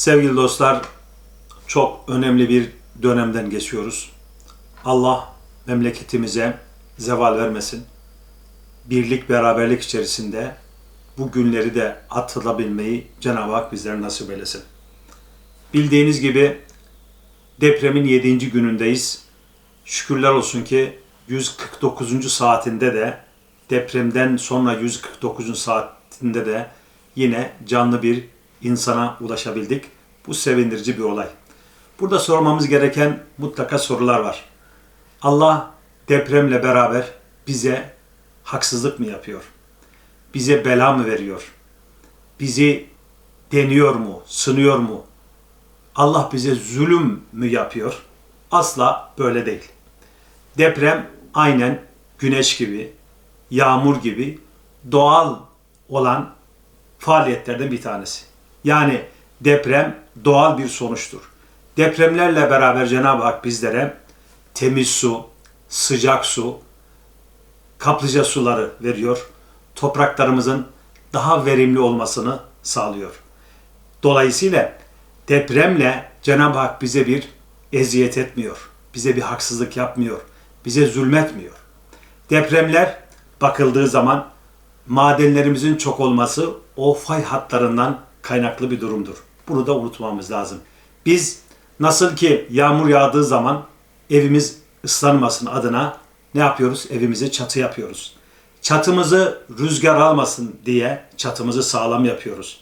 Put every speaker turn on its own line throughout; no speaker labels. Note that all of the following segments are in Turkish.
Sevgili dostlar, çok önemli bir dönemden geçiyoruz. Allah memleketimize zeval vermesin. Birlik, beraberlik içerisinde bu günleri de atılabilmeyi Cenab-ı Hak bizlere nasip eylesin. Bildiğiniz gibi depremin 7. günündeyiz. Şükürler olsun ki 149. saatinde de depremden sonra 149. saatinde de yine canlı bir insana ulaşabildik. Bu sevindirici bir olay. Burada sormamız gereken mutlaka sorular var. Allah depremle beraber bize haksızlık mı yapıyor? Bize bela mı veriyor? Bizi deniyor mu, sınıyor mu? Allah bize zulüm mü yapıyor? Asla böyle değil. Deprem aynen güneş gibi, yağmur gibi doğal olan faaliyetlerden bir tanesi. Yani deprem doğal bir sonuçtur. Depremlerle beraber Cenab-ı Hak bizlere temiz su, sıcak su, kaplıca suları veriyor. Topraklarımızın daha verimli olmasını sağlıyor. Dolayısıyla depremle Cenab-ı Hak bize bir eziyet etmiyor. Bize bir haksızlık yapmıyor. Bize zulmetmiyor. Depremler bakıldığı zaman madenlerimizin çok olması o fay hatlarından kaynaklı bir durumdur. Bunu da unutmamız lazım. Biz nasıl ki yağmur yağdığı zaman evimiz ıslanmasın adına ne yapıyoruz? Evimizi çatı yapıyoruz. Çatımızı rüzgar almasın diye çatımızı sağlam yapıyoruz.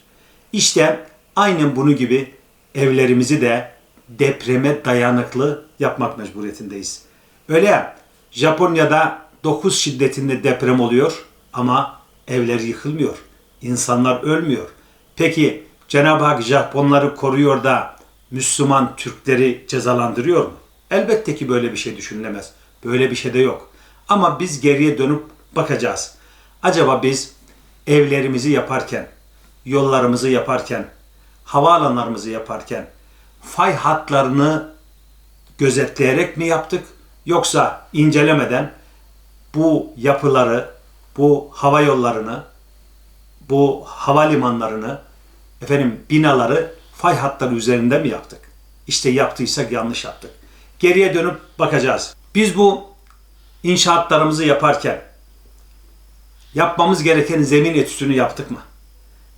İşte aynen bunu gibi evlerimizi de depreme dayanıklı yapmak mecburiyetindeyiz. Öyle ya Japonya'da 9 şiddetinde deprem oluyor ama evler yıkılmıyor. İnsanlar ölmüyor. Peki Cenab-ı Hak Japonları koruyor da Müslüman Türkleri cezalandırıyor mu? Elbette ki böyle bir şey düşünülemez. Böyle bir şey de yok. Ama biz geriye dönüp bakacağız. Acaba biz evlerimizi yaparken, yollarımızı yaparken, havaalanlarımızı yaparken fay hatlarını gözetleyerek mi yaptık yoksa incelemeden bu yapıları, bu hava yollarını, bu havalimanlarını, efendim binaları fay hatları üzerinde mi yaptık? İşte yaptıysak yanlış yaptık. Geriye dönüp bakacağız. Biz bu inşaatlarımızı yaparken yapmamız gereken zemin etüsünü yaptık mı?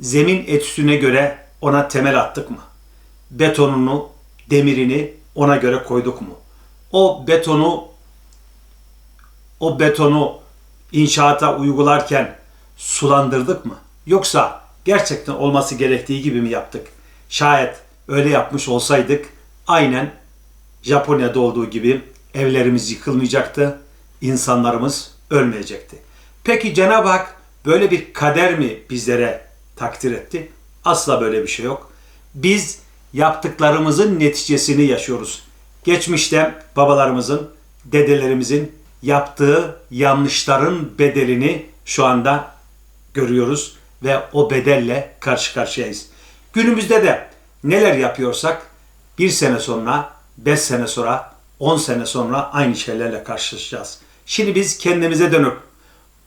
Zemin etüsüne göre ona temel attık mı? Betonunu, demirini ona göre koyduk mu? O betonu o betonu inşaata uygularken sulandırdık mı? Yoksa gerçekten olması gerektiği gibi mi yaptık? Şayet öyle yapmış olsaydık aynen Japonya'da olduğu gibi evlerimiz yıkılmayacaktı, insanlarımız ölmeyecekti. Peki Cenab-ı Hak böyle bir kader mi bizlere takdir etti? Asla böyle bir şey yok. Biz yaptıklarımızın neticesini yaşıyoruz. Geçmişte babalarımızın, dedelerimizin yaptığı yanlışların bedelini şu anda görüyoruz ve o bedelle karşı karşıyayız. Günümüzde de neler yapıyorsak bir sene sonra, beş sene sonra, on sene sonra aynı şeylerle karşılaşacağız. Şimdi biz kendimize dönüp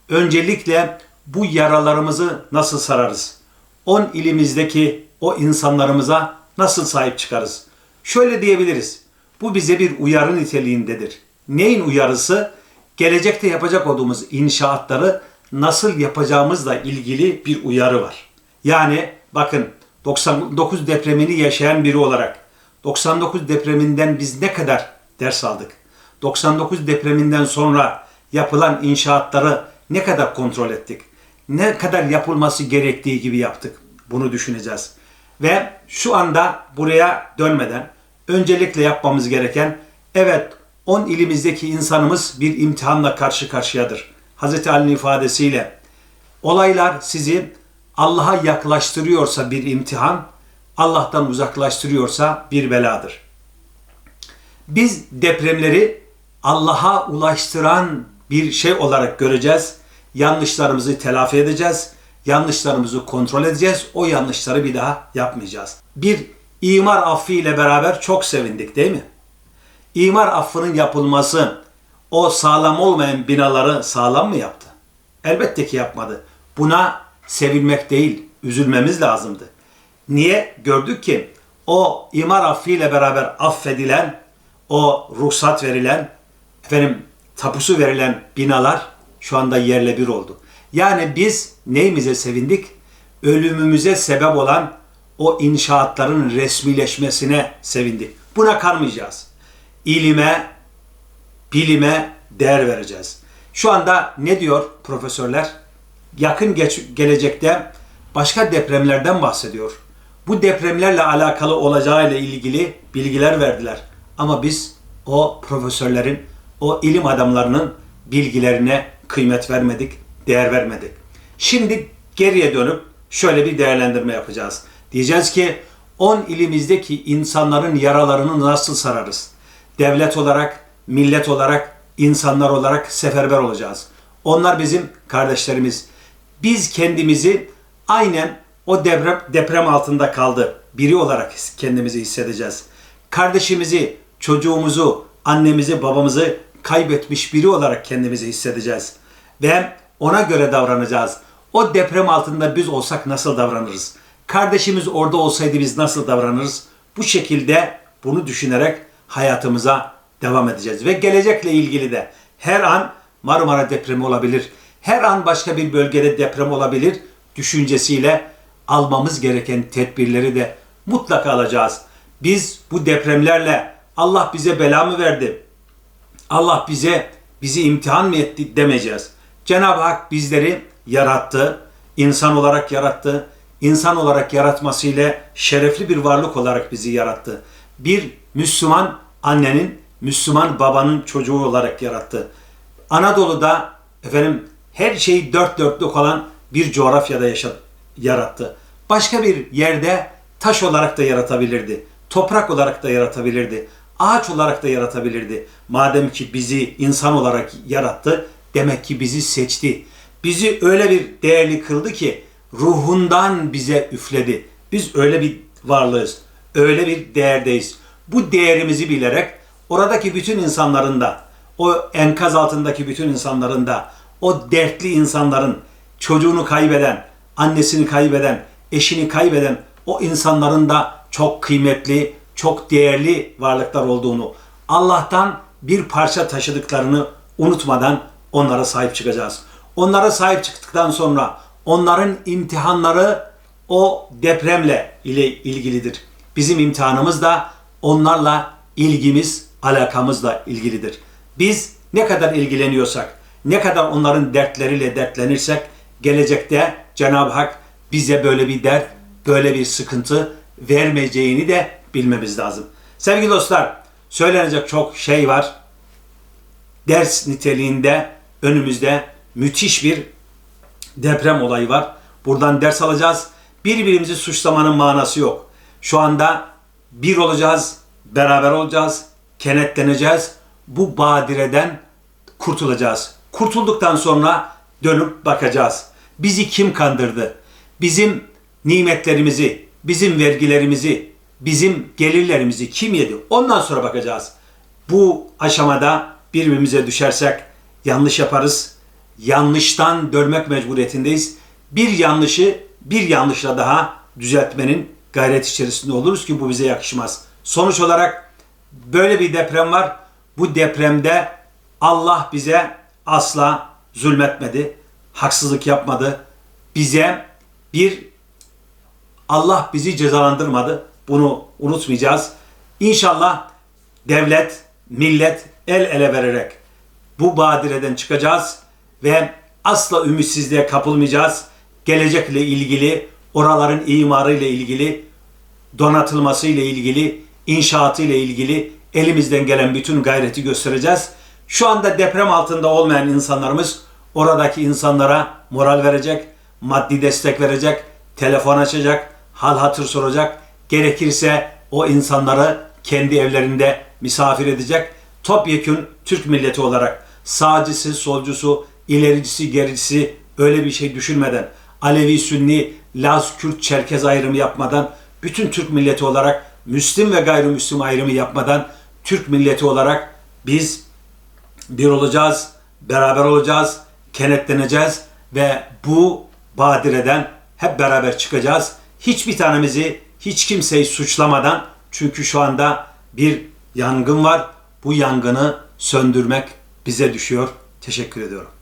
öncelikle bu yaralarımızı nasıl sararız? On ilimizdeki o insanlarımıza nasıl sahip çıkarız? Şöyle diyebiliriz. Bu bize bir uyarı niteliğindedir. Neyin uyarısı? Gelecekte yapacak olduğumuz inşaatları nasıl yapacağımızla ilgili bir uyarı var. Yani bakın 99 depremini yaşayan biri olarak 99 depreminden biz ne kadar ders aldık? 99 depreminden sonra yapılan inşaatları ne kadar kontrol ettik? Ne kadar yapılması gerektiği gibi yaptık? Bunu düşüneceğiz. Ve şu anda buraya dönmeden öncelikle yapmamız gereken evet 10 ilimizdeki insanımız bir imtihanla karşı karşıyadır. Hazreti Ali'nin ifadesiyle olaylar sizi Allah'a yaklaştırıyorsa bir imtihan, Allah'tan uzaklaştırıyorsa bir beladır. Biz depremleri Allah'a ulaştıran bir şey olarak göreceğiz. Yanlışlarımızı telafi edeceğiz. Yanlışlarımızı kontrol edeceğiz. O yanlışları bir daha yapmayacağız. Bir imar affı ile beraber çok sevindik değil mi? İmar affının yapılması o sağlam olmayan binaları sağlam mı yaptı? Elbette ki yapmadı. Buna sevilmek değil, üzülmemiz lazımdı. Niye? Gördük ki o imar affıyla beraber affedilen, o ruhsat verilen, efendim tapusu verilen binalar şu anda yerle bir oldu. Yani biz neyimize sevindik? Ölümümüze sebep olan o inşaatların resmileşmesine sevindik. Buna karmayacağız. İlime, bilime değer vereceğiz. Şu anda ne diyor profesörler? Yakın geç, gelecekte başka depremlerden bahsediyor. Bu depremlerle alakalı olacağıyla ilgili bilgiler verdiler. Ama biz o profesörlerin, o ilim adamlarının bilgilerine kıymet vermedik, değer vermedik. Şimdi geriye dönüp şöyle bir değerlendirme yapacağız. Diyeceğiz ki 10 ilimizdeki insanların yaralarını nasıl sararız? Devlet olarak, millet olarak, insanlar olarak seferber olacağız. Onlar bizim kardeşlerimiz. Biz kendimizi aynen o deprem, deprem altında kaldı. Biri olarak kendimizi hissedeceğiz. Kardeşimizi, çocuğumuzu, annemizi, babamızı kaybetmiş biri olarak kendimizi hissedeceğiz. Ve ona göre davranacağız. O deprem altında biz olsak nasıl davranırız? Kardeşimiz orada olsaydı biz nasıl davranırız? Bu şekilde bunu düşünerek hayatımıza devam edeceğiz. Ve gelecekle ilgili de her an Marmara depremi olabilir. Her an başka bir bölgede deprem olabilir düşüncesiyle almamız gereken tedbirleri de mutlaka alacağız. Biz bu depremlerle Allah bize bela mı verdi? Allah bize bizi imtihan mı etti demeyeceğiz. Cenab-ı Hak bizleri yarattı, insan olarak yarattı. İnsan olarak yaratmasıyla şerefli bir varlık olarak bizi yarattı. Bir Müslüman annenin, Müslüman babanın çocuğu olarak yarattı. Anadolu'da efendim her şeyi dört dörtlük olan bir coğrafyada yaşadı, yarattı. Başka bir yerde taş olarak da yaratabilirdi. Toprak olarak da yaratabilirdi. Ağaç olarak da yaratabilirdi. Madem ki bizi insan olarak yarattı, demek ki bizi seçti. Bizi öyle bir değerli kıldı ki ruhundan bize üfledi. Biz öyle bir varlığız. Öyle bir değerdeyiz. Bu değerimizi bilerek oradaki bütün insanların da, o enkaz altındaki bütün insanların da, o dertli insanların, çocuğunu kaybeden, annesini kaybeden, eşini kaybeden o insanların da çok kıymetli, çok değerli varlıklar olduğunu, Allah'tan bir parça taşıdıklarını unutmadan onlara sahip çıkacağız. Onlara sahip çıktıktan sonra onların imtihanları o depremle ile ilgilidir. Bizim imtihanımız da onlarla ilgimiz, alakamızla ilgilidir. Biz ne kadar ilgileniyorsak, ne kadar onların dertleriyle dertlenirsek gelecekte Cenab-ı Hak bize böyle bir dert, böyle bir sıkıntı vermeyeceğini de bilmemiz lazım. Sevgili dostlar, söylenecek çok şey var. Ders niteliğinde önümüzde müthiş bir deprem olayı var. Buradan ders alacağız. Birbirimizi suçlamanın manası yok. Şu anda bir olacağız, beraber olacağız, kenetleneceğiz. Bu badireden kurtulacağız. Kurtulduktan sonra dönüp bakacağız. Bizi kim kandırdı? Bizim nimetlerimizi, bizim vergilerimizi, bizim gelirlerimizi kim yedi? Ondan sonra bakacağız. Bu aşamada birbirimize düşersek yanlış yaparız. Yanlıştan dönmek mecburiyetindeyiz. Bir yanlışı bir yanlışla daha düzeltmenin gayret içerisinde oluruz ki bu bize yakışmaz. Sonuç olarak böyle bir deprem var. Bu depremde Allah bize asla zulmetmedi, haksızlık yapmadı. Bize bir Allah bizi cezalandırmadı. Bunu unutmayacağız. İnşallah devlet, millet el ele vererek bu badireden çıkacağız ve asla ümitsizliğe kapılmayacağız. Gelecekle ilgili, oraların imarı ile ilgili, donatılması ile ilgili, inşaatı ile ilgili elimizden gelen bütün gayreti göstereceğiz. Şu anda deprem altında olmayan insanlarımız oradaki insanlara moral verecek, maddi destek verecek, telefon açacak, hal hatır soracak. Gerekirse o insanları kendi evlerinde misafir edecek. Topyekün Türk milleti olarak sağcısı, solcusu, ilericisi, gericisi öyle bir şey düşünmeden, Alevi, Sünni, Laz, Kürt, Çerkez ayrımı yapmadan, bütün Türk milleti olarak Müslim ve gayrimüslim ayrımı yapmadan Türk milleti olarak biz bir olacağız, beraber olacağız, kenetleneceğiz ve bu badireden hep beraber çıkacağız. Hiçbir tanemizi hiç kimseyi suçlamadan çünkü şu anda bir yangın var. Bu yangını söndürmek bize düşüyor. Teşekkür ediyorum.